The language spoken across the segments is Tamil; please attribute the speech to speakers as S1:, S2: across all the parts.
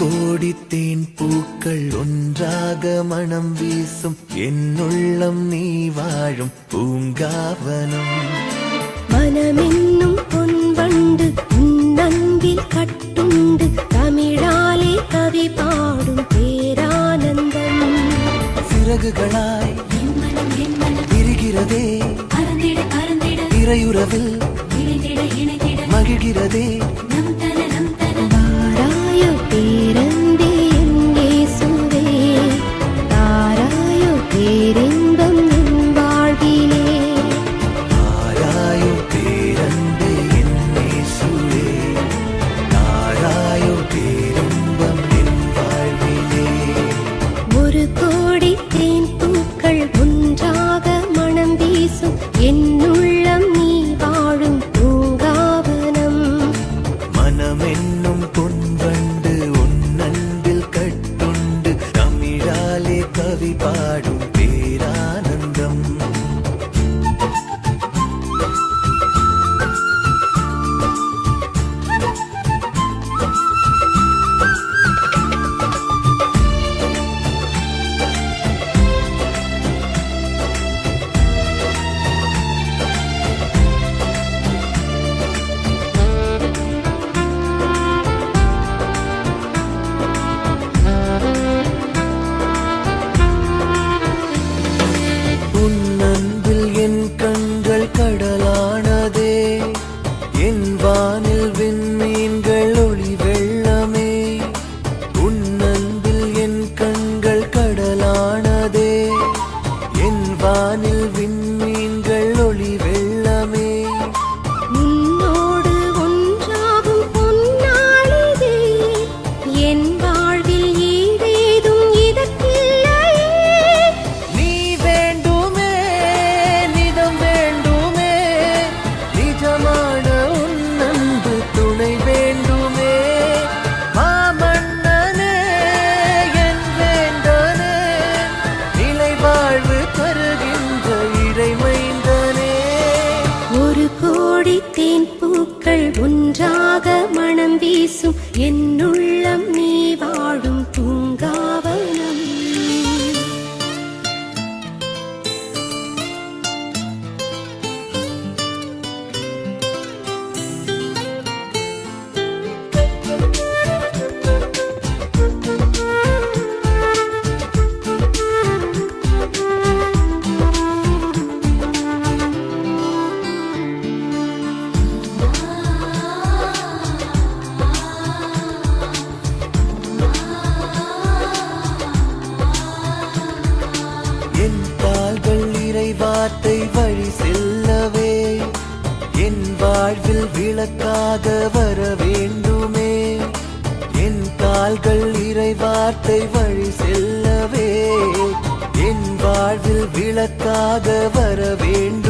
S1: கோடித்தேன் பூக்கள் ஒன்றாக மனம் வீசும். என்னுள்ளம் நீ வாழும் பூங்காவனம்.
S2: மனமென்னும் பொன் வண்டு நம்பி கட்டுண்டு. தமிழாலே கவி பாடும் பேரானந்தம்.
S1: சிறகுகளாய் விரிகிறதே இறையுறவில் மகிழ்கிறதே. வானில் என்னுள் செல்லவே என் வாழ்வில் விளக்காக வர வேண்டுமே என் கால்கள் இறைவார்த்தை வழி செல்லவே என் வாழ்வில் விளக்காக வர வேண்டும்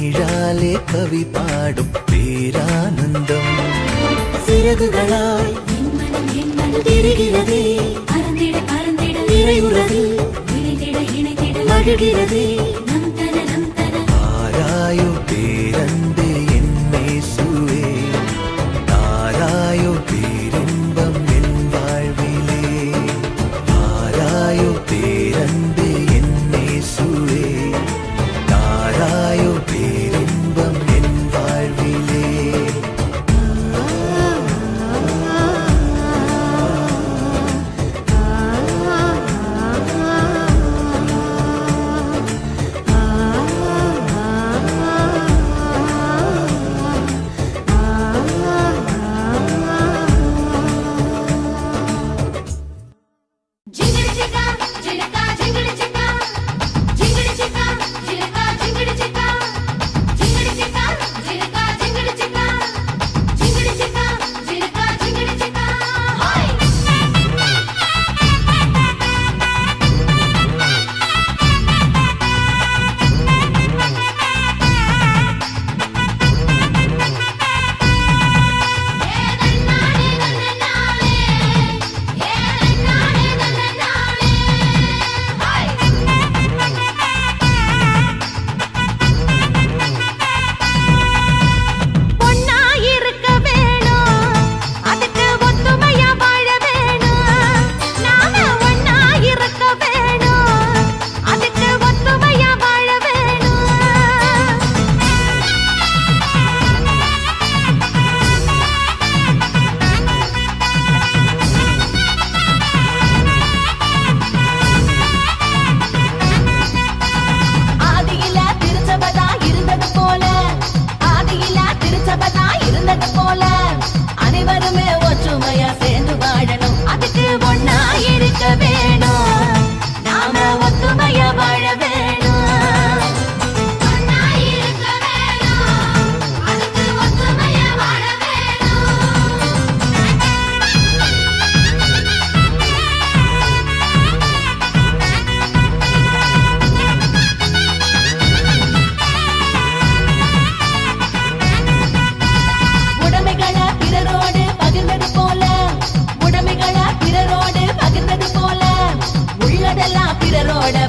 S1: நிழாலே கவி பாடும் பேரானந்தம். சிறகுகளாய் தெரிகிறதே
S2: பறந்திட பறந்திட
S1: நிறைவுறது
S2: இணைந்திட இணைந்திட.
S1: மகிழ்கிறதே.
S3: இருக்க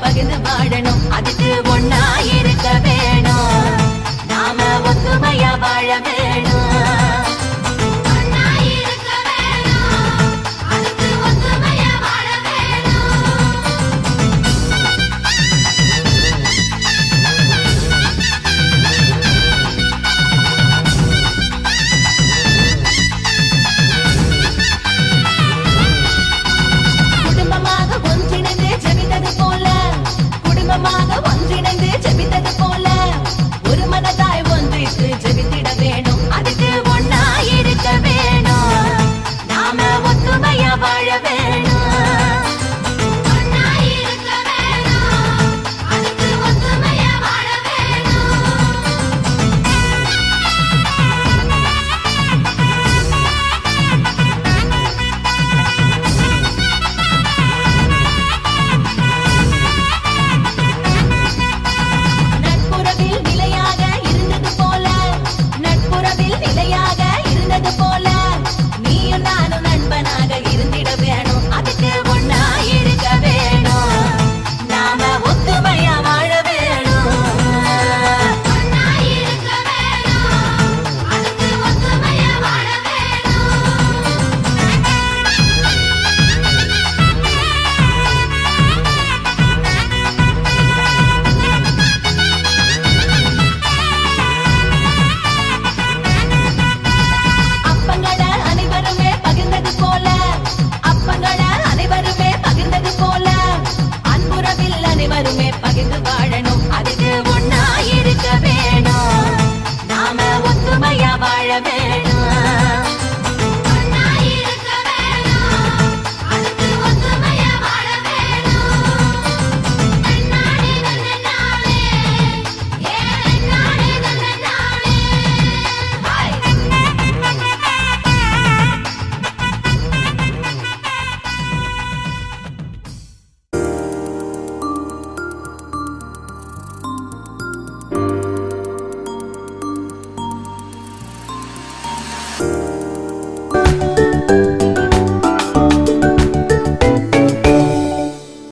S3: பகிர்ந்து வாழணும். அது